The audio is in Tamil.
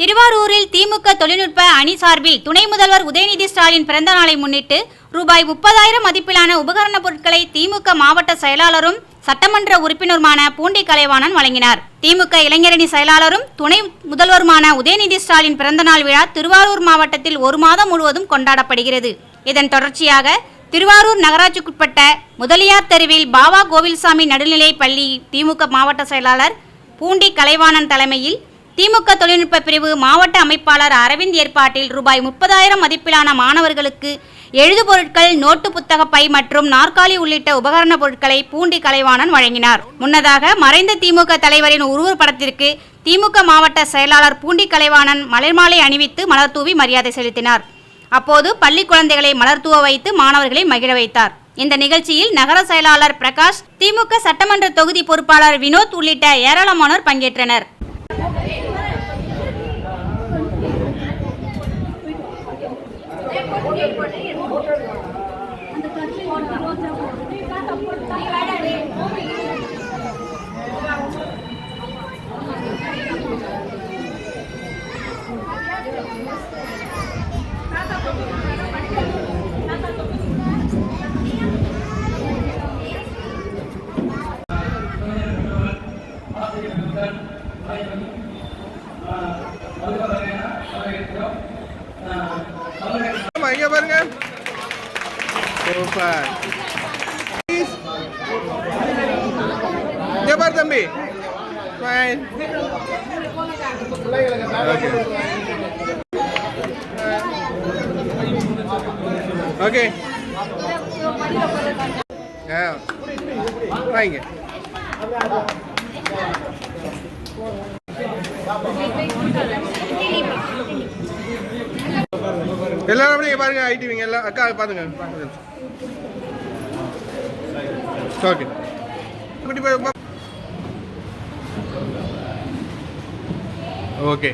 திருவாரூரில் திமுக தொழில்நுட்ப அணி சார்பில் துணை முதல்வர் உதயநிதி ஸ்டாலின் பிறந்த நாளை முன்னிட்டு ரூபாய் முப்பதாயிரம் மதிப்பிலான உபகரண பொருட்களை திமுக மாவட்ட செயலாளரும் சட்டமன்ற உறுப்பினருமான பூண்டி கலைவாணன் வழங்கினார். திமுக இளைஞரணி செயலாளரும் துணை முதல்வருமான உதயநிதி ஸ்டாலின் பிறந்தநாள் விழா திருவாரூர் மாவட்டத்தில் ஒரு மாதம் முழுவதும் கொண்டாடப்படுகிறது. இதன் தொடர்ச்சியாக திருவாரூர் நகராட்சிக்குட்பட்ட முதலியார் தெருவில் பாபா கோவில்சாமி நடுநிலை பள்ளி திமுக மாவட்ட செயலாளர் பூண்டி கலைவாணன் தலைமையில் திமுக தொழில்நுட்ப பிரிவு மாவட்ட அமைப்பாளர் அரவிந்த் ஏற்பாட்டில் ரூபாய் முப்பதாயிரம் மதிப்பிலான மாணவர்களுக்கு எழுது பொருட்கள் நோட்டு புத்தக பை மற்றும் நாற்காலி உள்ளிட்ட உபகரண பொருட்களை பூண்டி கலைவாணன் வழங்கினார். முன்னதாக மறைந்த திமுக தலைவரின் உருவப்படத்திற்கு திமுக மாவட்ட செயலாளர் பூண்டி கலைவாணன் மலர்மாலை அணிவித்து மலர் தூவி மரியாதை செலுத்தினார். அப்போது பள்ளி குழந்தைகளை மலர் தூவ வைத்து மாணவர்களை மகிழ வைத்தார். இந்த நிகழ்ச்சியில் நகர செயலாளர் பிரகாஷ் திமுக சட்டமன்ற தொகுதி பொறுப்பாளர் வினோத் உள்ளிட்ட ஏராளமானோர் பங்கேற்றனர். இங்க பாருங்க. சூப்பர் இங்க பாரு தம்பி ஃபைன் ஓகே ஆ வாங்க எல்லாரும் அப்படியே பாருங்க ஐடிவிங்க எல்லாம் அக்கா பாருங்க ஓகே குட்டி போய் ஓகே